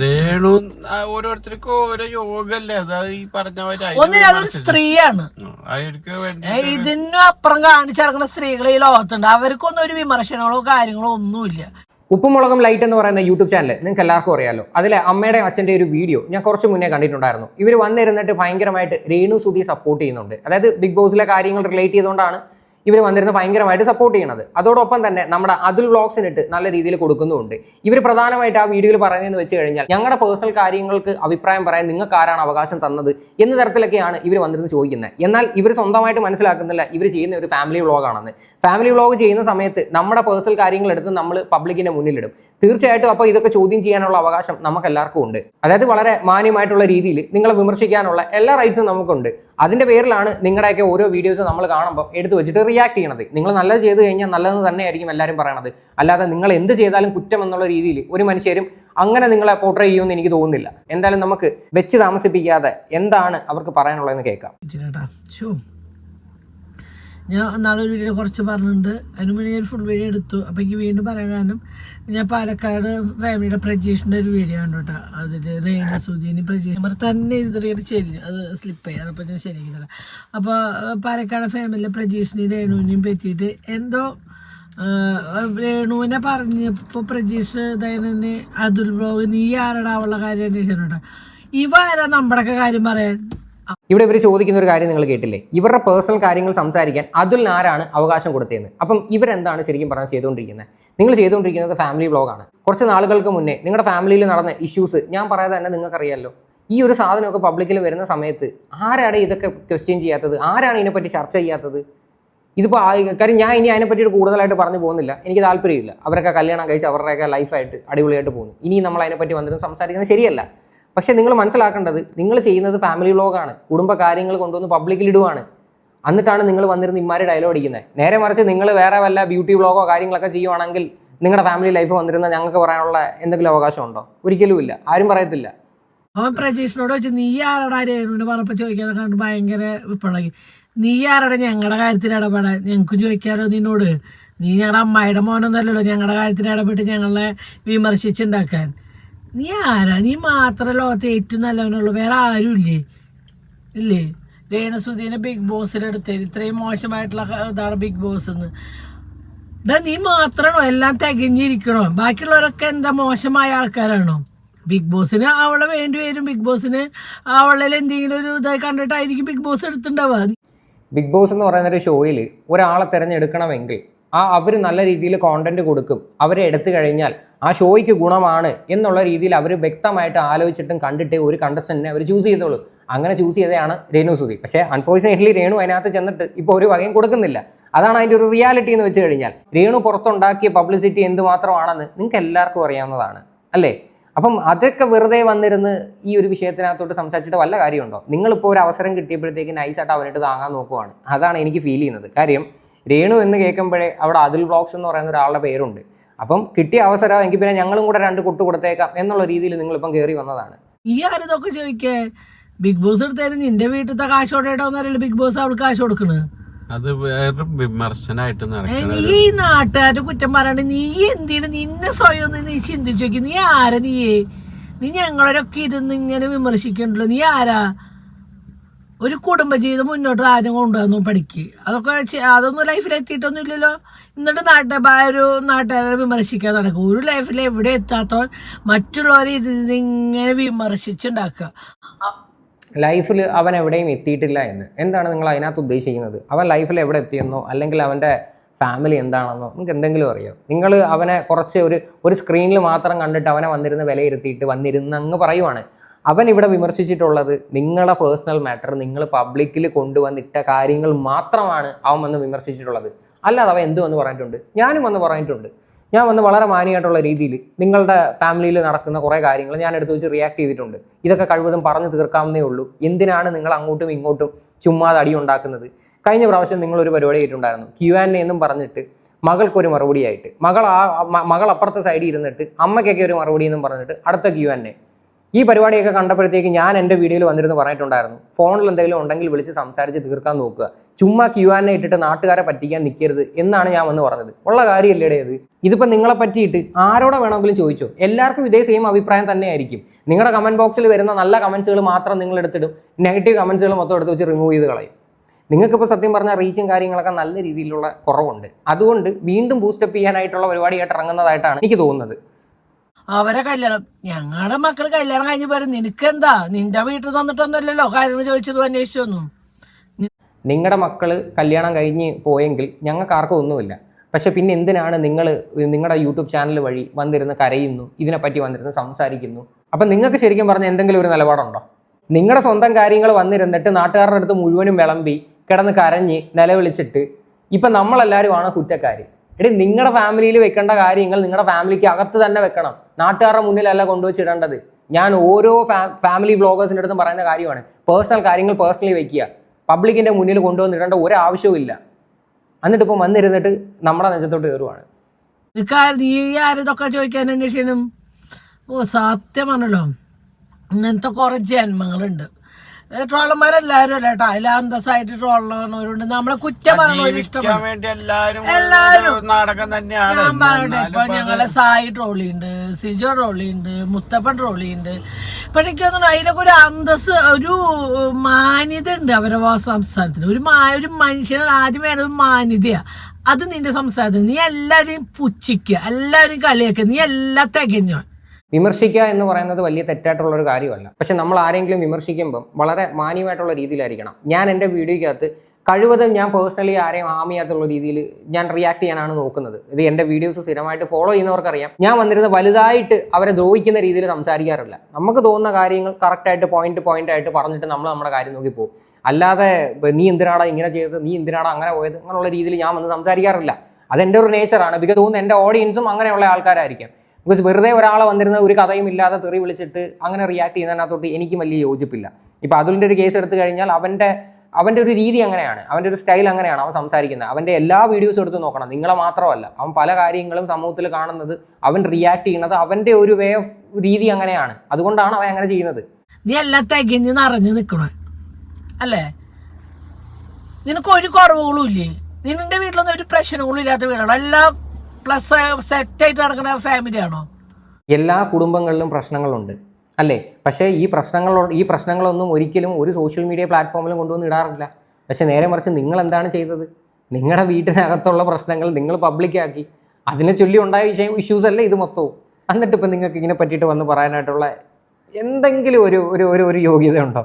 രേണു ആ, ഓരോരുത്തർക്കും ഓരോ യോഗല്ലേ? അത് ഈ പറഞ്ഞ സ്ത്രീയാണ്. ഇതിനും അപ്പുറം കാണിച്ചു നടക്കുന്ന സ്ത്രീകൾ ഈ ലോകത്തുണ്ട്. അവർക്കൊന്നും ഒരു വിമർശനങ്ങളോ കാര്യങ്ങളോ ഒന്നുമില്ല. ഉപ്പുമുളകം ലൈറ്റ് എന്ന് പറയുന്ന യൂട്യൂബ് ചാനൽ നിങ്ങൾക്ക് എല്ലാവർക്കും അറിയാലോ. അതിലെ അമ്മയുടെ അച്ഛന്റെ ഒരു വീഡിയോ ഞാൻ കുറച്ച് മുന്നേ കണ്ടിട്ടുണ്ടായിരുന്നു. ഇവർ വന്നിരുന്നിട്ട് ഭയങ്കരമായിട്ട് രേണു സുധി സപ്പോർട്ട് ചെയ്യുന്നുണ്ട്. അതായത് ബിഗ് ബോസിലെ കാര്യങ്ങൾ റിലേറ്റ് ചെയ്തുകൊണ്ടാണ് ഇവർ വന്നിരുന്ന് ഭയങ്കരമായിട്ട് സപ്പോർട്ട് ചെയ്യണത്. അതോടൊപ്പം തന്നെ നമ്മുടെ അതുൽ വ്ളോഗ്സിനിട്ട് നല്ല രീതിയിൽ കൊടുക്കുന്നുമുണ്ട്. ഇവർ പ്രധാനമായിട്ട് ആ വീഡിയോയിൽ പറയുന്നതെന്ന് വെച്ച് കഴിഞ്ഞാൽ ഞങ്ങളുടെ പേഴ്സണൽ കാര്യങ്ങൾക്ക് അഭിപ്രായം പറയാൻ നിങ്ങൾക്ക് ആരാണ് അവകാശം തന്നത് എന്ന തരത്തിലൊക്കെയാണ് ഇവർ വന്നിരുന്ന് ചോദിക്കുന്നത് എന്നാൽ ഇവർ സ്വന്തമായിട്ട് മനസ്സിലാക്കുന്നില്ല ഇവർ ചെയ്യുന്ന ഒരു ഫാമിലി വ്ളോഗാണെന്ന് ഫാമിലി വ്ളോഗ് ചെയ്യുന്ന സമയത്ത് നമ്മുടെ പേഴ്സണൽ കാര്യങ്ങൾ എടുത്ത് നമ്മൾ പബ്ലിക്കിന്റെ മുന്നിലിടും. തീർച്ചയായിട്ടും അപ്പോൾ ഇതൊക്കെ ചോദ്യം ചെയ്യാനുള്ള അവകാശം നമുക്ക് എല്ലാവർക്കും ഉണ്ട്. അതായത് വളരെ മാന്യമായിട്ടുള്ള രീതിയിൽ നിങ്ങളെ വിമർശിക്കാനുള്ള എല്ലാ റൈറ്റ്സും നമുക്കുണ്ട്. അതിന്റെ പേരിലാണ് നിങ്ങളുടെയൊക്കെ ഓരോ വീഡിയോസ് നമ്മൾ കാണുമ്പോൾ എടുത്ത് വെച്ചിട്ട് റിയാക്ട് ചെയ്യണത്. നിങ്ങൾ നല്ലത് ചെയ്ത് കഴിഞ്ഞാൽ നല്ലതെന്ന് തന്നെയായിരിക്കും എല്ലാവരും പറയണത്. അല്ലാതെ നിങ്ങൾ എന്ത് ചെയ്താലും കുറ്റം എന്നുള്ള രീതിയിൽ ഒരു മനുഷ്യരും അങ്ങനെ നിങ്ങളെ പോർട്രേ ചെയ്യുമെന്ന് എനിക്ക് തോന്നുന്നില്ല. എന്തായാലും നമുക്ക് വെച്ച് താമസിപ്പിക്കാതെ എന്താണ് അവർക്ക് പറയാനുള്ളതെന്ന് കേൾക്കാം. ഞാൻ നാളെ ഒരു വീഡിയോ കുറച്ച് പറഞ്ഞിട്ടുണ്ട്. അതിന് മുന്നേ ഞാൻ ഫുൾ വീഡിയോ എടുത്തു. അപ്പം എനിക്ക് വീണ്ടും പറയാൻ കാരണം ഞാൻ പാലക്കാട് ഫാമിലിയുടെ പ്രജീഷിന്റെ ഒരു വീഡിയോ കണ്ടു കേട്ടോ അതിൽ റേണു സുജീനി പ്രജീഷ് അവർ തന്നെ ഇതിലേക്ക് ചെരിഞ്ഞു അത് സ്ലിപ്പായി അതപ്പോൾ ഞാൻ ശരിയാക്കില്ല അപ്പോൾ പാലക്കാട് ഫാമിലിയിലെ പ്രജേഷിനെയും രേണുവിനെയും പറ്റിയിട്ട് എന്തോ രേണുവിനെ പറഞ്ഞപ്പോൾ പ്രജീഷ് ദയനെ അതുൽ ബ്ലോഗ് നീ ആരടാവുള്ള കാര്യം അന്വേഷിച്ചിട്ടുണ്ട് ഇവ ആരാ നമ്മുടെയൊക്കെ കാര്യം പറയാൻ? ഇവിടെ ഇവർ ചോദിക്കുന്ന ഒരു കാര്യം നിങ്ങൾ കേട്ടില്ലേ? ഇവരുടെ പേഴ്സണൽ കാര്യങ്ങൾ സംസാരിക്കാൻ അതിൽ ആരാണ് അവകാശം കൊടുത്തതെന്ന്. അപ്പം ഇവരെന്താണ് ശരിക്കും പറഞ്ഞാൽ ചെയ്തുകൊണ്ടിരിക്കുന്നത്? നിങ്ങൾ ചെയ്തുകൊണ്ടിരിക്കുന്നത് ഫാമിലി ബ്ലോഗാണ് കുറച്ച് നാളുകൾക്ക് മുന്നേ നിങ്ങളുടെ ഫാമിലിയിൽ നടന്ന ഇഷ്യൂസ് ഞാൻ പറയാതെ തന്നെ നിങ്ങൾക്കറിയാമല്ലോ ഈ ഒരു സാധനമൊക്കെ പബ്ലിക്കിൽ വരുന്ന സമയത്ത് ആരാണ് ഇതൊക്കെ ക്വസ്റ്റ്യൻ ചെയ്യാത്തത്? ആരാണ് ഇതിനെപ്പറ്റി ചർച്ച ചെയ്യാത്തത്? ഇതിപ്പോൾ കാര്യം ഞാൻ ഇനി അതിനെപ്പറ്റി കൂടുതലായിട്ട് പറഞ്ഞു പോകുന്നില്ല. എനിക്ക് താല്പര്യമില്ല. അവരൊക്കെ കല്യാണം കഴിച്ച് അവരുടെയൊക്കെ ലൈഫായിട്ട് അടിപൊളിയായിട്ട് പോകുന്നു. ഇനി നമ്മൾ അതിനെപ്പറ്റി വന്നിട്ട് സംസാരിക്കുന്നത് ശരിയല്ല. പക്ഷേ നിങ്ങൾ മനസ്സിലാക്കേണ്ടത് നിങ്ങൾ ചെയ്യുന്നത് ഫാമിലി വ്ളോഗാണ് കുടുംബ കാര്യങ്ങൾ കൊണ്ടുവന്ന് പബ്ലിക്കിൽ ഇടുവാണ്. എന്നിട്ടാണ് നിങ്ങൾ വന്നിരുന്ന് ഇമാരി ഡയലോഗ് അടിക്കുന്നത് നേരെ മറിച്ച് നിങ്ങൾ വേറെ വല്ല ബ്യൂട്ടി വ്ളോഗോ കാര്യങ്ങളൊക്കെ ചെയ്യുവാണെങ്കിൽ നിങ്ങളുടെ ഫാമിലി ലൈഫ് വന്നിരുന്ന ഞങ്ങൾക്ക് പറയാനുള്ള എന്തെങ്കിലും അവകാശം ഉണ്ടോ ഒരിക്കലും ഇല്ല. ആരും പറയത്തില്ല. നീ ആരടാ ഭയങ്കര ഞങ്ങളുടെ കാര്യത്തിൽ ഇടപെടാൻ. ഞങ്ങൾക്കും ചോദിക്കാലോ നിന്നോട്. നീ ഞങ്ങളുടെ അമ്മായിയുടെ മോനൊന്നല്ലല്ലോ ഞങ്ങളുടെ കാര്യത്തിൽ ഇടപെട്ട് ഞങ്ങളെ വിമർശിച്ചുണ്ടാക്കാൻ. നീ ആരാ? നീ മാത്രം ലോകത്ത് ഏറ്റവും നല്ലവനുള്ളൂ വേറെ ആരും ഇല്ലേ? ഇല്ലേ? രേണുസുധീനെ ബിഗ് ബോസിലെടുത്തേ ഇത്രയും മോശമായിട്ടുള്ള ഇതാണ് ബിഗ് ബോസ് എന്ന്. ഇതാ നീ മാത്രമാണോ? എല്ലാം തികഞ്ഞിരിക്കണോ? ബാക്കിയുള്ളവരൊക്കെ എന്താ മോശമായ ആൾക്കാരാണോ? ബിഗ് ബോസിന് അവളെ വേണ്ടി വരും. ബിഗ് ബോസിന് അവളിൽ എന്തെങ്കിലും ഒരു ഇതായി കണ്ടിട്ടായിരിക്കും ബിഗ് ബോസ് എടുത്തിണ്ടാവുക ബിഗ് ബോസ് എന്ന് പറയുന്ന ഒരു ഷോയിൽ ഒരാളെ തിരഞ്ഞെടുക്കണമെങ്കിൽ ആ അവർ നല്ല രീതിയിൽ കോണ്ടന്റ് കൊടുക്കും. അവരെ എടുത്തു കഴിഞ്ഞാൽ ആ ഷോയ്ക്ക് ഗുണമാണ് എന്നുള്ള രീതിയിൽ അവർ വ്യക്തമായിട്ട് ആലോചിച്ചിട്ടും കണ്ടിട്ട് ഒരു കണ്ടസ്റ്റന്റിനെ അവർ ചൂസ് ചെയ്തോളൂ അങ്ങനെ ചൂസ് ചെയ്തതാണ് രേണു സുധി. പക്ഷേ അൺഫോർച്ചുനേറ്റ്ലി രേണു അതിനകത്ത് ചെന്നിട്ട് ഇപ്പോൾ ഒരു വകയും കൊടുക്കുന്നില്ല. അതാണ് അതിന്റെ ഒരു റിയാലിറ്റി എന്ന് വെച്ച് കഴിഞ്ഞാൽ രേണു പുറത്തുണ്ടാക്കിയ പബ്ലിസിറ്റി എന്തുമാത്രമാണെന്ന് നിങ്ങൾക്ക് എല്ലാവർക്കും അറിയാവുന്നതാണ്. അല്ലേ? അപ്പം അതൊക്കെ വെറുതെ വന്നിരുന്ന് ഈ ഒരു വിഷയത്തിനകത്തോട്ട് സംസാരിച്ചിട്ട് വല്ല കാര്യമുണ്ടോ? നിങ്ങളിപ്പോൾ ഒരു അവസരം കിട്ടിയപ്പോഴത്തേക്ക് നൈസായിട്ട് അവനിട്ട് താങ്ങാൻ നോക്കുവാണ്. അതാണ് എനിക്ക് ഫീൽ ചെയ്യുന്നത്. കാര്യം രേണു എന്ന് കേൾക്കുമ്പോഴേ അവിടെ അതിൽ ബ്ലോഗ്സ് എന്ന് പറയുന്ന ഒരാളുടെ പേരുണ്ട്. അപ്പം കിട്ടിയ അവസരം എനിക്ക് പിന്നെ ഞങ്ങളും കൂടെ രണ്ട് കൊട്ട് കൊടുത്തേക്കാം എന്നുള്ള രീതിയിൽ നിങ്ങളിപ്പം കയറി വന്നതാണ്. ഈ ആരിതൊക്കെ ചോദിക്കേ? ബിഗ് ബോസ് എടുത്തായിരുന്നു നിന്റെ വീട്ടിലത്തെ കാശ് കൊണ്ടേട്ടോന്നറിയില്ല ബിഗ് ബോസ് അവൾക്ക് കാശ് കൊടുക്കണ്. അത് വേറെ വിമർശനായിട്ട് നീ ഈ നാട്ടുകാരുടെ കുറ്റം പറയണ നീ എന്തിനു? നിന്നെ സ്വയം ഒന്ന് നീ ചിന്തിച്ചു നോക്കി. നീ ആരാ നീയേ നീ ഞങ്ങളൊക്കെ ഇരുന്ന് ഇങ്ങനെ വിമർശിക്കണ്ടല്ലോ. നീ ആരാ? ഒരു കുടുംബജീവിതം മുന്നോട്ട് ആദ്യം കൊണ്ടുവന്നു പഠിക്ക് അതൊക്കെ അതൊന്നും ലൈഫിൽ എത്തിയിട്ടൊന്നും ഇല്ലല്ലോ എന്നിട്ട് നാട്ടുകാർ ഒരു നാട്ടുകാരെ വിമർശിക്കാൻ നടക്കും. ഒരു ലൈഫിൽ എവിടെ എത്താത്തവൻ മറ്റുള്ളവരെ ഇരുന്ന് ഇങ്ങനെ വിമർശിച്ചുണ്ടാക്കുക. ലൈഫിൽ അവൻ എവിടെയും എത്തിയിട്ടില്ല എന്ന്. എന്താണ് നിങ്ങൾ അതിനകത്ത് ഉദ്ദേശിക്കുന്നത്? അവൻ ലൈഫിൽ എവിടെ എത്തിയെന്നോ അല്ലെങ്കിൽ അവന്റെ ഫാമിലി എന്താണെന്നോ നിങ്ങൾക്ക് എന്തെങ്കിലും അറിയോ? നിങ്ങൾ അവനെ കുറച്ച് ഒരു ഒരു സ്ക്രീനിൽ മാത്രം കണ്ടിട്ട് അവനെ വന്നിരുന്ന് വിലയിരുത്തിയിട്ട് വന്നിരുന്ന് അങ്ങ് പറയുവാണ്. അവൻ ഇവിടെ വിമർശിച്ചിട്ടുള്ളത് നിങ്ങളെ പേഴ്സണൽ മാറ്റർ നിങ്ങൾ പബ്ലിക്കിൽ കൊണ്ടുവന്നിട്ട കാര്യങ്ങൾ മാത്രമാണ് അവൻ വന്ന് വിമർശിച്ചിട്ടുള്ളത്. അല്ലാതെ അവൻ എന്തു വന്ന് പറഞ്ഞിട്ടുണ്ട്? ഞാനും വന്ന് പറഞ്ഞിട്ടുണ്ട്. ഞാൻ വന്ന് വളരെ മാന്യമായിട്ടുള്ള രീതിയിൽ നിങ്ങളുടെ ഫാമിലിയിൽ നടക്കുന്ന കുറേ കാര്യങ്ങൾ ഞാൻ എടുത്തു വെച്ച് റിയാക്ട് ചെയ്തിട്ടുണ്ട്. ഇതൊക്കെ കഴിവതും പറഞ്ഞു തീർക്കാവുന്നേ ഉള്ളൂ. എന്തിനാണ് നിങ്ങൾ അങ്ങോട്ടും ഇങ്ങോട്ടും ചുമ്മാതെ അടി ഉണ്ടാക്കുന്നത്? കഴിഞ്ഞ പ്രാവശ്യം നിങ്ങളൊരു പരിപാടി ആയിട്ടുണ്ടായിരുന്നു ക്യു ആൻ എന്നും പറഞ്ഞിട്ട് മകൾക്കൊരു മറുപടിയായിട്ട്. മകൾ ആ മകൾ അപ്പുറത്തെ സൈഡിൽ ഇരുന്നിട്ട് അമ്മയ്ക്കൊക്കെ ഒരു മറുപടി എന്നും പറഞ്ഞിട്ട് അടുത്ത ക്യു ആൻ എ ഈ പരിപാടിയൊക്കെ കണ്ടപ്പോഴത്തേക്ക് ഞാൻ എന്റെ വീഡിയോയിൽ വന്നിരുന്ന് പറഞ്ഞിട്ടുണ്ടായിരുന്നു. ഫോണിൽ എന്തെങ്കിലും ഉണ്ടെങ്കിൽ വിളിച്ച് സംസാരിച്ച് തീർക്കാൻ നോക്കുക. ചുമ്മാ ക്യു ആൻ ഇട്ടിട്ട് നാട്ടുകാരെ പറ്റിക്കാൻ നിൽക്കരുത് എന്നാണ് ഞാൻ വന്ന് പറഞ്ഞത്. ഉള്ള കാര്യമല്ലേടേ അത് ഇതിപ്പോൾ നിങ്ങളെ പറ്റിയിട്ട് ആരോടെ വേണമെങ്കിലും ചോദിച്ചോ. എല്ലാവർക്കും ഇതേ സെയിം അഭിപ്രായം തന്നെയായിരിക്കും. നിങ്ങളുടെ കമന്റ് ബോക്സിൽ വരുന്ന നല്ല കമൻസുകൾ മാത്രം നിങ്ങൾ എടുത്തിടും. നെഗറ്റീവ് കമൻസുകൾ മൊത്തം എടുത്ത് വെച്ച് റിമൂവ് ചെയ്ത് കളയും. നിങ്ങൾക്കിപ്പോൾ സത്യം പറഞ്ഞാൽ റീച്ചും കാര്യങ്ങളൊക്കെ നല്ല രീതിയിലുള്ള കുറവുണ്ട്. അതുകൊണ്ട് വീണ്ടും ബൂസ്റ്റപ്പ് ചെയ്യാനായിട്ടുള്ള പരിപാടിയായിട്ട് ഇറങ്ങുന്നതായിട്ടാണ് എനിക്ക് തോന്നുന്നത്. അവരെ കല്യാണം. ഞങ്ങളുടെ മക്കൾ കല്യാണം കഴിഞ്ഞ് പറയും നിനക്കെന്താ? നിന്റെ വീട്ടിൽ തന്നിട്ടൊന്നുമല്ലല്ലോ? കാര്യങ്ങൾ ചോദിച്ചതും അന്വേഷിച്ചൊന്നും നിങ്ങളുടെ മക്കൾ കല്യാണം കഴിഞ്ഞ് പോയെങ്കിൽ ഞങ്ങൾക്ക് ആർക്കും ഒന്നുമില്ല. പക്ഷെ പിന്നെ എന്തിനാണ് നിങ്ങൾ നിങ്ങളുടെ യൂട്യൂബ് ചാനൽ വഴി വന്നിരുന്ന് കരയുന്നു? ഇതിനെപ്പറ്റി വന്നിരുന്ന് സംസാരിക്കുന്നു? അപ്പം നിങ്ങൾക്ക് ശരിക്കും പറഞ്ഞ എന്തെങ്കിലും ഒരു നിലപാടുണ്ടോ? നിങ്ങളുടെ സ്വന്തം കാര്യങ്ങൾ വന്നിരുന്നിട്ട് നാട്ടുകാരുടെ അടുത്ത് മുഴുവനും വിളമ്പി കിടന്ന് കരഞ്ഞ് നിലവിളിച്ചിട്ട് ഇപ്പം നമ്മളെല്ലാവരുമാണ് കുറ്റക്കാർ എടി നിങ്ങളുടെ ഫാമിലിയിൽ വെക്കേണ്ട കാര്യങ്ങൾ നിങ്ങളുടെ ഫാമിലിക്ക് അകത്ത് തന്നെ വെക്കണം. നാട്ടുകാരുടെ മുന്നിലല്ല കൊണ്ടുവച്ചിടേണ്ടത്. ഞാൻ ഓരോ ഫാമിലി ബ്ലോഗേഴ്സിന്റെ അടുത്തും പറയുന്ന കാര്യമാണ്. പേഴ്സണൽ കാര്യങ്ങൾ പേഴ്സണലി വെക്കുക. പബ്ലിക്കിന്റെ മുന്നിൽ കൊണ്ടുവന്നിടേണ്ട ഒരു ആവശ്യവും ഇല്ല. എന്നിട്ട് ഇപ്പം വന്നിരുന്നിട്ട് നമ്മുടെ നെഞ്ചത്തോട്ട് കയറുവാണ്. നീ ചോദിക്കാൻ അന്വേഷിക്കണം? ഓ സത്യമാണല്ലോ ഇങ്ങനത്തെ കുറെ ജന്മങ്ങളുണ്ട്. ട്രോളന്മാരെല്ലാരും അല്ല കേട്ടോ അതിൽ അന്തസ്സായിട്ട് ട്രോളണവരുണ്ട് നമ്മളെ കുറ്റം പറയണവരും ജീവിക്കാൻ ഇഷ്ടമാണ് വേണ്ടി എല്ലാരും എല്ലാരും. ഒരു നാടകം തന്നെയാണ്. ഞാൻ പറയട്ടെ ഇപ്പൊ ഞങ്ങളെ സായി ട്രോളിയുണ്ട് സിജോ ട്രോളിയുണ്ട് മുത്തപ്പൻ ട്രോളിയുണ്ട്. പക്ഷെ എനിക്ക് തോന്നുന്നു അതിലൊക്കെ ഒരു അന്തസ് ഒരു മാന്യത ഉണ്ട് അവരുടെ വാ- സംസാരത്തിന്. ഒരു മാ ഒരു മനുഷ്യന് ആദ്യം വേണ്ടത് മാന്യതയാ. അത് നിന്റെ സംസാരത്തിന്. നീ എല്ലാവരെയും പുച്ഛിക്കുക എല്ലാവരെയും കളിയാക്കുക. നീ എല്ലാം തികഞ്ഞോ വിമർശിക്കുക എന്ന് പറയുന്നത് വലിയ തെറ്റായിട്ടുള്ള ഒരു കാര്യമല്ല. പക്ഷെ നമ്മൾ ആരെങ്കിലും വിമർശിക്കുമ്പം വളരെ മാന്യമായിട്ടുള്ള രീതിയിലായിരിക്കണം. ഞാൻ എന്റെ വീഡിയോയ്ക്കകത്ത് കഴിവതും ഞാൻ പേഴ്സണലി ആരെയും ഹാം ചെയ്യാത്തുള്ള രീതിയിൽ ഞാൻ റിയാക്ട് ചെയ്യാനാണ് നോക്കുന്നത്. ഇത് എന്റെ വീഡിയോസ് സ്ഥിരമായിട്ട് ഫോളോ ചെയ്യുന്നവർക്കറിയാം. ഞാൻ വന്നിരുന്ന വലുതായിട്ട് അവരെ ദ്രോഹിക്കുന്ന രീതിയിൽ സംസാരിക്കാറില്ല. നമുക്ക് തോന്നുന്ന കാര്യങ്ങൾ കറക്റ്റായിട്ട് പോയിന്റ് പോയിന്റ് ആയിട്ട് പറഞ്ഞിട്ട് നമ്മൾ നമ്മുടെ കാര്യം നോക്കി പോകും. അല്ലാതെ നീ എന്തിനാടാ ഇങ്ങനെ ചെയ്തത്? നീ എന്തിനാടാ അങ്ങനെ പോയത്? അങ്ങനെയുള്ള രീതിയിൽ ഞാൻ വന്ന് സംസാരിക്കാറില്ല. അതെന്റെ ഒരു നേച്ചറാണ് ബിക്കോസ് തോന്നുന്നു എന്റെ ഓഡിയൻസും അങ്ങനെയുള്ള ആൾക്കാരായിരിക്കും. ബിക്കോസ് വെറുതെ ഒരാളെ വന്നിരുന്ന ഒരു കഥയും ഇല്ലാതെ തെറി വിളിച്ചിട്ട് അങ്ങനെ റിയാക്ട് ചെയ്യുന്നതിനകത്തോട്ട് എനിക്ക് വലിയ യോജിപ്പില്ല. ഇപ്പം അതുലിന്റെ ഒരു കേസ് എടുത്തു കഴിഞ്ഞാൽ അവന്റെ അവന്റെ ഒരു രീതി അങ്ങനെയാണ്. അവന്റെ ഒരു സ്റ്റൈൽ അങ്ങനെയാണ് അവൻ സംസാരിക്കുന്നത്. അവന്റെ എല്ലാ വീഡിയോസും എടുത്ത് നോക്കണം. നിങ്ങളെ മാത്രമല്ല. അവൻ പല കാര്യങ്ങളും സമൂഹത്തിൽ കാണുന്നത് അവൻ റിയാക്ട് ചെയ്യുന്നത് അവന്റെ ഒരു വേ ഓഫ് രീതി അങ്ങനെയാണ്. അതുകൊണ്ടാണ് അവൻ അങ്ങനെ ചെയ്യുന്നത്. നീ എല്ലാം തികഞ്ഞ് നിറഞ്ഞു നിൽക്കണേ അല്ലേ? നിനക്ക് ഒരു കുറവുകളും ഇല്ലേ? നിന്റെ വീട്ടിലൊന്നും ഒരു പ്രശ്നങ്ങളും ഇല്ലാത്ത വീടാണ്. എല്ലാം പ്ലസ് സെറ്റായിട്ട് നടക്കുന്ന ഫാമിലിയാണോ എല്ലാ കുടുംബങ്ങളിലും പ്രശ്നങ്ങളുണ്ട്. അല്ലേ? പക്ഷേ ഈ പ്രശ്നങ്ങൾ ഈ പ്രശ്നങ്ങളൊന്നും ഒരിക്കലും ഒരു സോഷ്യൽ മീഡിയ പ്ലാറ്റ്ഫോമിലും കൊണ്ടുവന്ന് ഇടാറില്ല. പക്ഷേ നേരെ മറിച്ച് നിങ്ങൾ എന്താണ് ചെയ്തത്? നിങ്ങളുടെ വീട്ടിനകത്തുള്ള പ്രശ്നങ്ങൾ നിങ്ങൾ പബ്ലിക്കാക്കി അതിനെ ചൊല്ലി ഉണ്ടായ വിഷയം ഇഷ്യൂസ് അല്ലേ ഇത് മൊത്തവും? എന്നിട്ട് ഇപ്പം നിങ്ങൾക്ക് ഇങ്ങനെ പറ്റിയിട്ട് വന്ന് പറയാനായിട്ടുള്ള എന്തെങ്കിലും ഒരു ഒരു ഒരു ഒരു യോഗ്യത ഉണ്ടോ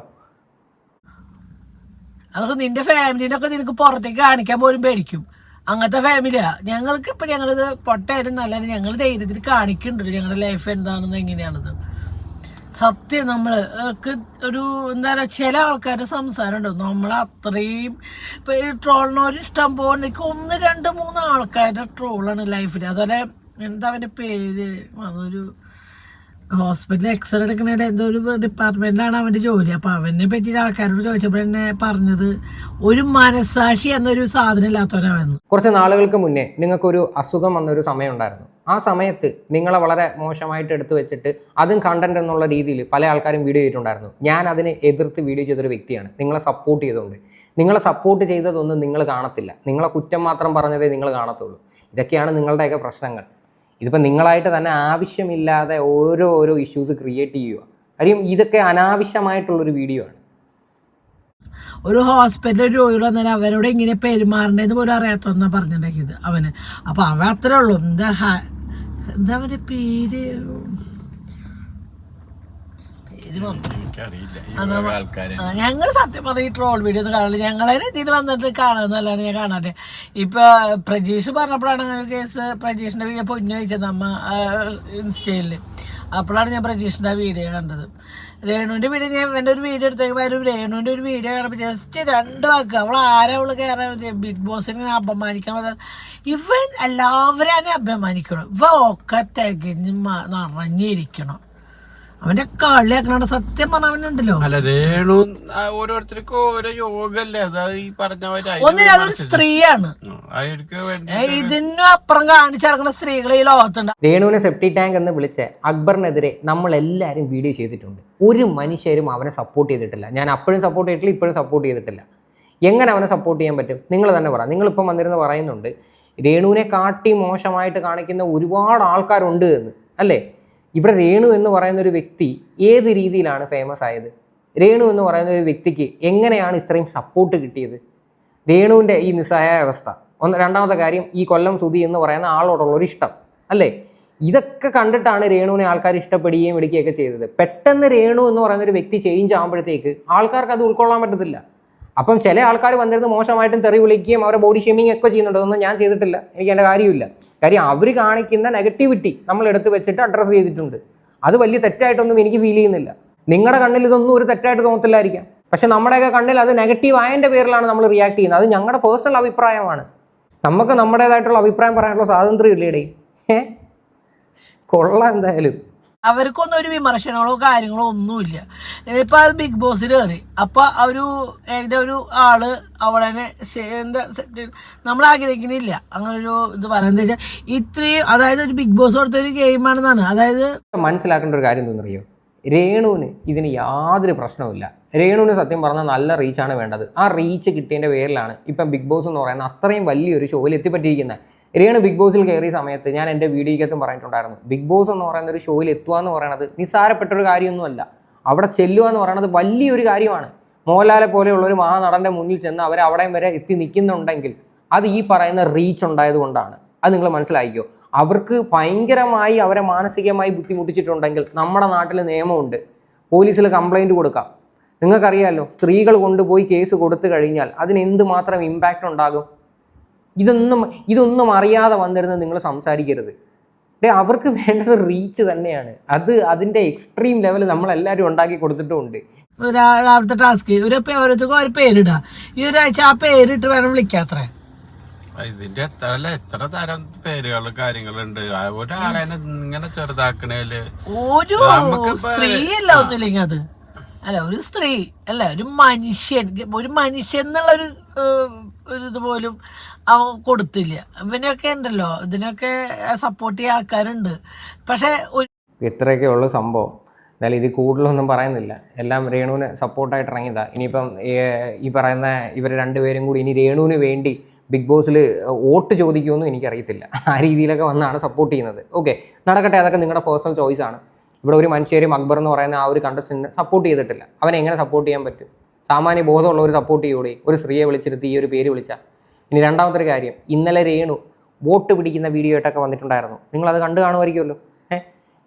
അതൊക്കെ നിന്റെ ഫാമിലിനൊക്കെ നിനക്ക് പുറത്തേക്ക് കാണിക്കാൻ പോലും പേടിക്കും. അങ്ങനത്തെ ഫാമിലിയാ ഞങ്ങൾക്ക് ഇപ്പൊ ഞങ്ങളിത് പൊട്ടായാലും നല്ല ഞങ്ങൾ ധൈര്യത്തിൽ കാണിക്കുന്നുണ്ട്. ഞങ്ങളുടെ ലൈഫ് എന്താണെന്ന് എങ്ങനെയാണത് സത്യം നമ്മൾ ഒരു എന്താ പറയുക ചില ആൾക്കാരുടെ സംസാരം നമ്മൾ അത്രയും ഇപ്പൊ ഈ ട്രോളിനോര് ഇഷ്ടം പോലെ ഒന്ന് രണ്ട് മൂന്ന് ആൾക്കാരുടെ ട്രോളാണ് ലൈഫിൽ അതുപോലെ എന്താ അവന്റെ പേര്? അതൊരു ഹോസ്പിറ്റലിൽ എക്സ്റേ എടുക്കുന്നതിന്റെ എന്തോ ഒരു ഡിപ്പാർട്ട്മെന്റിലാണ് അവന്റെ ജോലി. അപ്പൊ അവനെ പറ്റിയിട്ട് ആൾക്കാരോട് ചോദിച്ചപ്പോൾ എന്നെ പറഞ്ഞത് ഒരു മനസാക്ഷി എന്നൊരു സാധനം ഇല്ലാത്തവനാവെന്ന് കുറച്ച് നാളുകൾക്ക് മുന്നേ നിങ്ങൾക്കൊരു അസുഖം വന്നൊരു സമയം ഉണ്ടായിരുന്നു ആ സമയത്ത് നിങ്ങളെ വളരെ മോശമായിട്ട് എടുത്തു വെച്ചിട്ട് അതും കണ്ടന്റ് എന്നുള്ള രീതിയിൽ പല ആൾക്കാരും വീഡിയോ ചെയ്തിട്ടുണ്ടായിരുന്നു. ഞാൻ അതിനെ എതിർത്ത് വീഡിയോ ചെയ്തൊരു വ്യക്തിയാണ്. നിങ്ങളെ സപ്പോർട്ട് ചെയ്തുകൊണ്ട് നിങ്ങളെ സപ്പോർട്ട് ചെയ്തതൊന്നും നിങ്ങൾ കാണത്തില്ല. നിങ്ങളെ കുറ്റം മാത്രം പറഞ്ഞതേ നിങ്ങൾ കാണത്തുള്ളൂ. ഇതൊക്കെയാണ് നിങ്ങളുടെയൊക്കെ പ്രശ്നങ്ങൾ. ഇതിപ്പോൾ നിങ്ങളായിട്ട് തന്നെ ആവശ്യമില്ലാതെ ഓരോ ഓരോ ഇഷ്യൂസ് ക്രിയേറ്റ് ചെയ്യുക കാര്യം ഇതൊക്കെ അനാവശ്യമായിട്ടുള്ളൊരു വീഡിയോ ആണ്. ഒരു ഹോസ്പിറ്റലിൽ രോഗികൾ വന്നാൽ അവരോട് ഇങ്ങനെ പെരുമാറേണ്ടത് പോലും അറിയാത്തതെന്നാ പറഞ്ഞിട്ടുണ്ടാക്കിയത് അവന്. അപ്പോൾ അവൻ അത്രേ ഉള്ളൂ. എന്താ എന്താ അവന്റെ പേര് പേര് മറന്നു എനിക്കറിയില്ല ഈ വക ആൾക്കാരെ ഞങ്ങൾ സത്യം പറഞ്ഞ ഈ ട്രോൾ വീഡിയോസ് കാണില്ല ഞങ്ങളെ ഇതിന് വന്നിട്ട് കാണാന്നല്ലാണ്ട് ഞാൻ കാണാതെ ഇപ്പൊ പ്രജീഷ് പറഞ്ഞപ്പോഴാണ് അങ്ങനെ കേസ് പ്രജീഷിന്റെ വീഡിയോ പൊന്നു വെച്ചത് നമ്മ ഇൻസ്റ്റയിൽ. അപ്പോഴാണ് ഞാൻ പ്രജീഷിന്റെ വീഡിയോ കണ്ടത്. രേണുവിന്റെ വീഡിയോ ഞാൻ എന്റെ ഒരു വീഡിയോ എടുത്തേക്കുമ്പോൾ ഒരു രേണുവിന്റെ ഒരു വീഡിയോ കാണുമ്പോൾ ജസ്റ്റ് രണ്ട് വാക്ക്. അവൾ ആരാ അവൾ കയറാൻ ബിഗ് ബോസിനെ അപമാനിക്കാൻ വന്നത് ഇവൻ എല്ലാവരും അതിനെ അപമാനിക്കണം. ഇവ ഒക്കെ തികഞ്ഞ് നിറഞ്ഞിരിക്കണം. അവന്റെ കളിയാക്കണ സത്യം പറഞ്ഞ അവനുണ്ടല്ലോ അല്ല രേണു ഓരോരുത്തർക്കും ഓരോ യോഗല്ലേ? ഈ പറഞ്ഞ ഒന്നിനും അതൊരു സ്ത്രീയാണ്. ഇതിനും അപ്പുറം കാണിച്ചു നടക്കുന്ന സ്ത്രീകൾ ഈ ലോകത്തുണ്ട്. രേണുവിനെ സെപ്റ്റി ടാങ്ക് എന്ന് വിളിച്ച അക്ബറിനെതിരെ നമ്മൾ എല്ലാവരും വീഡിയോ ചെയ്തിട്ടുണ്ട്. ഒരു മനുഷ്യരും അവനെ സപ്പോർട്ട് ചെയ്തിട്ടില്ല. ഞാൻ അപ്പോഴും സപ്പോർട്ട് ചെയ്തിട്ടില്ല ഇപ്പോഴും സപ്പോർട്ട് ചെയ്തിട്ടില്ല. എങ്ങനെ അവനെ സപ്പോർട്ട് ചെയ്യാൻ പറ്റും? നിങ്ങൾ തന്നെ പറ. നിങ്ങളിപ്പം വന്നിരുന്ന് പറയുന്നുണ്ട് രേണുവിനെ കാട്ടി മോശമായിട്ട് കാണിക്കുന്ന ഒരുപാട് ആൾക്കാരുണ്ട് എന്ന് അല്ലേ? ഇവിടെ രേണു എന്ന് പറയുന്ന ഒരു വ്യക്തി ഏത് രീതിയിലാണ് ഫേമസ് ആയത്? രേണു എന്ന് പറയുന്ന ഒരു വ്യക്തിക്ക് എങ്ങനെയാണ് ഇത്രയും സപ്പോർട്ട് കിട്ടിയത്? രേണുവിന്റെ ഈ നിസ്സഹായ അവസ്ഥ. ഒന്ന് രണ്ടാമത്തെ കാര്യം ഈ കൊല്ലം സുതി എന്ന് പറയുന്ന ആളോടുള്ള ഒരു ഇഷ്ടം അല്ലേ? ഇതൊക്കെ കണ്ടിട്ടാണ് രേണുവിനെ ആൾക്കാർ ഇഷ്ടപ്പെടുകയും എടുക്കുകയൊക്കെ ചെയ്തത്. പെട്ടെന്ന് രേണു എന്ന് പറയുന്ന ഒരു വ്യക്തി ചേഞ്ച് ആകുമ്പോഴത്തേക്ക് ആൾക്കാർക്ക് അത് ഉൾക്കൊള്ളാൻ പറ്റത്തില്ല. അപ്പം ചില ആൾക്കാർ വന്നിരുന്ന് മോശമായിട്ടും തെറി വിളിക്കുകയും അവരെ ബോഡി ഷെയ്മിങ് ഒക്കെ ചെയ്യുന്നുണ്ട്. അതൊന്നും ഞാൻ ചെയ്തിട്ടില്ല. എനിക്ക് എന്റെ കാര്യമില്ല. കാര്യം അവർ കാണിക്കുന്ന നെഗറ്റിവിറ്റി നമ്മൾ എടുത്ത് വെച്ചിട്ട് അഡ്രസ്സ് ചെയ്തിട്ടുണ്ട്. അത് വലിയ തെറ്റായിട്ടൊന്നും എനിക്ക് ഫീൽ ചെയ്യുന്നില്ല. നിങ്ങളുടെ കണ്ണിൽ ഇതൊന്നും ഒരു തെറ്റായിട്ട് തോന്നത്തില്ലായിരിക്കാം. പക്ഷെ നമ്മുടെയൊക്കെ കണ്ണിൽ അത് നെഗറ്റീവ് ആയതിന്റെ പേരിലാണ് നമ്മൾ റിയാക്ട് ചെയ്യുന്നത്. അത് ഞങ്ങളുടെ പേഴ്സണൽ അഭിപ്രായമാണ്. നമുക്ക് നമ്മുടേതായിട്ടുള്ള അഭിപ്രായം പറയാനുള്ള സ്വാതന്ത്ര്യം ഇല്ലേടേ കൊള്ളാം എന്തായാലും. അവർക്കൊന്നും ഒരു വിമർശനങ്ങളോ കാര്യങ്ങളോ ഒന്നുമില്ല. ഇപ്പൊ അത് ബിഗ് ബോസിൽ കയറി അപ്പൊ ഒരു ഏകദേശം ഒരു ആൾ അവിടെ എന്താ നമ്മൾ ആഗ്രഹിക്കുന്നില്ല. അങ്ങനെ ഒരു ഇത് പറയുന്നത് വെച്ചാൽ ഇത്രയും അതായത് ഒരു ബിഗ് ബോസ് കൊടുത്ത ഒരു ഗെയിമാണെന്നാണ് അതായത് മനസ്സിലാക്കേണ്ട ഒരു കാര്യം എന്തെന്നറിയോ രേണുവിന് ഇതിന് യാതൊരു പ്രശ്നവുമില്ല രേണുവിന് സത്യം പറഞ്ഞാൽ നല്ല റീച്ചാണ് വേണ്ടത്. ആ റീച്ച് കിട്ടിയതിന്റെ പേരിലാണ് ഇപ്പം ബിഗ് ബോസ് എന്ന് പറയുന്നത് അത്രയും വലിയൊരു ഷോയിൽ എത്തിപ്പറ്റിയിരിക്കുന്നത് രേണു ബിഗ് ബോസിൽ കയറിയ സമയത്ത് ഞാൻ എന്റെ വീഡിയോയ്ക്കകത്തും പറഞ്ഞിട്ടുണ്ടായിരുന്നു. ബിഗ് ബോസ് എന്ന് പറയുന്ന ഒരു ഷോയിൽ എത്തുക എന്ന് പറയുന്നത് നിസ്സാരപ്പെട്ടൊരു കാര്യമൊന്നുമല്ല. അവിടെ ചെല്ലുക എന്ന് പറയുന്നത് വലിയൊരു കാര്യമാണ്. മോഹൻലാലെ പോലെയുള്ള ഒരു മഹാനടന്റെ മുന്നിൽ ചെന്ന് അവർ അവിടെയും വരെ എത്തി നിൽക്കുന്നുണ്ടെങ്കിൽ അത് ഈ പറയുന്ന റീച്ച് ഉണ്ടായതുകൊണ്ടാണ് അത് നിങ്ങൾ മനസ്സിലാക്കിയോ അവർക്ക് ഭയങ്കരമായി അവരെ മാനസികമായി ബുദ്ധിമുട്ടിച്ചിട്ടുണ്ടെങ്കിൽ നമ്മുടെ നാട്ടിൽ നിയമമുണ്ട്. പോലീസിൽ കംപ്ലൈന്റ് കൊടുക്കാം. നിങ്ങൾക്കറിയാമല്ലോ സ്ത്രീകൾ കൊണ്ടുപോയി കേസ് കൊടുത്തു കഴിഞ്ഞാൽ അതിന് എന്തുമാത്രം ഇമ്പാക്റ്റ് ഉണ്ടാകും? ഇതൊന്നും ഇതൊന്നും അറിയാതെ വന്നിരുന്ന് നിങ്ങൾ സംസാരിക്കരുത്. ഡേ അവർക്ക് വേണ്ടത് റീച്ച് തന്നെയാണ്. അത് അതിന്റെ എക്സ്ട്രീം ലെവൽ നമ്മളെല്ലാവരും ഉണ്ടാക്കി കൊടുത്തിട്ടുമുണ്ട്. രാവിലത്തെ ടാസ്ക് ഒരു ഓരോരുത്തർക്കും ഒരു പേരിടുക ഈ ഒരാഴ്ച ആ പേരിട്ട് വേണം വിളിക്കാത്രേ. ഇതിന്റെ എത്ര അല്ല എത്ര തരം പേരുകളും കാര്യങ്ങളുണ്ട്. ഒരാളെ ഇങ്ങനെ ചെറുതാക്കണേൽ ഒരു സ്ത്രീ അല്ല ഒന്നുമില്ലെങ്കിൽ അത്. അല്ല ഒരു സ്ത്രീ അല്ല ഒരു മനുഷ്യൻ ഒരു മനുഷ്യൻ എന്നുള്ള ഒരു ഇതുപോലും അവൻ കൊടുത്തില്ല. ഇവനൊക്കെ ഉണ്ടല്ലോ ഇതിനൊക്കെ സപ്പോർട്ട് ചെയ്യാൻ ആൾക്കാരുണ്ട്. പക്ഷേ ഇത്രയൊക്കെ ഉള്ള സംഭവം. എന്നാലും ഇത് കൂടുതലൊന്നും പറയുന്നില്ല. എല്ലാം രേണുവിന് സപ്പോർട്ടായിട്ട് ഇറങ്ങിയതാ. ഇനിയിപ്പം ഈ പറയുന്ന ഇവർ രണ്ടുപേരും കൂടി ഇനി രേണുവിന് വേണ്ടി ബിഗ് ബോസിൽ വോട്ട് ചോദിക്കുമെന്നും എനിക്കറിയത്തില്ല. ആ രീതിയിലൊക്കെ വന്നാണ് സപ്പോർട്ട് ചെയ്യുന്നത്. ഓക്കെ നടക്കട്ടെ. അതൊക്കെ നിങ്ങളുടെ പേഴ്സണൽ ചോയ്സാണ് ഇവിടെ ഒരു മനുഷ്യരും അക്ബർ എന്ന് പറയുന്ന ആ ഒരു കണ്ടസ്റ്റന്റിനെ സപ്പോർട്ട് ചെയ്തിട്ടില്ല. അവനെ എങ്ങനെ സപ്പോർട്ട് ചെയ്യാൻ പറ്റും? സാമാന്യ ബോധമുള്ള ഒരു സപ്പോർട്ട് ചെയ്യൂടെ? ഒരു സ്ത്രീയെ വിളിച്ചിരുത്തി ഈ ഒരു പേര് വിളിച്ചാൽ ഇനി രണ്ടാമത്തെ ഒരു കാര്യം ഇന്നലെ രേണു വോട്ട് പിടിക്കുന്ന വീഡിയോ ആയിട്ടൊക്കെ വന്നിട്ടുണ്ടായിരുന്നു. നിങ്ങളത് കണ്ടു കാണുമായിരിക്കുമല്ലോ.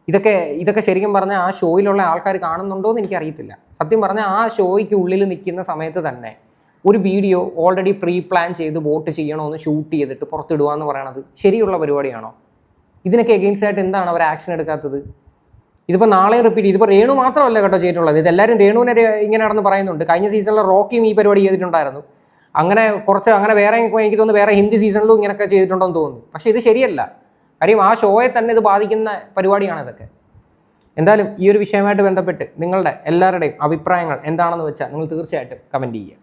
ഇതൊക്കെ ഇതൊക്കെ ശരിക്കും പറഞ്ഞാൽ ആ ഷോയിലുള്ള ആൾക്കാർ കാണുന്നുണ്ടോ എന്ന് എനിക്കറിയത്തില്ല. സത്യം പറഞ്ഞാൽ ആ ഷോയ്ക്ക് ഉള്ളിൽ നിൽക്കുന്ന സമയത്ത് തന്നെ ഒരു വീഡിയോ ഓൾറെഡി പ്രീ പ്ലാൻ ചെയ്ത് വോട്ട് ചെയ്യണമെന്ന് ഷൂട്ട് ചെയ്തിട്ട് പുറത്തിടുക എന്ന് പറയണത് ശരിയുള്ള പരിപാടിയാണോ? ഇതിനൊക്കെ എഗെയിൻസ്റ്റ് ആയിട്ട് എന്താണ് അവർ ആക്ഷൻ എടുക്കാത്തത്? ഇതിപ്പോൾ നാളെ റിപ്പീറ്റ് ഇതിപ്പോൾ രേണു മാത്രമല്ല കേട്ടോ ചെയ്തിട്ടുള്ളത്. ഇതെല്ലാവരും രേണുവിനെ ഇങ്ങനെ നടന്ന് പറയുന്നുണ്ട്. കഴിഞ്ഞ സീസണിൽ റോക്കിയും ഈ പരിപാടി ചെയ്തിട്ടുണ്ടായിരുന്നു. അങ്ങനെ കുറച്ച് അങ്ങനെ വേറെ എനിക്ക് തോന്നുന്നു വേറെ ഹിന്ദി സീസണിലും ഇങ്ങനെയൊക്കെ ചെയ്തിട്ടുണ്ടെന്ന് തോന്നുന്നു. പക്ഷേ ഇത് ശരിയല്ല. കാര്യം ആ ഷോയെ തന്നെ ഇത് ബാധിക്കുന്ന പരിപാടിയാണ് ഇതൊക്കെ. എന്തായാലും ഈ ഒരു വിഷയമായിട്ട് ബന്ധപ്പെട്ട് നിങ്ങളുടെ എല്ലാവരുടെയും അഭിപ്രായങ്ങൾ എന്താണെന്ന് വെച്ചാൽ നിങ്ങൾ തീർച്ചയായിട്ടും കമന്റ് ചെയ്യുക.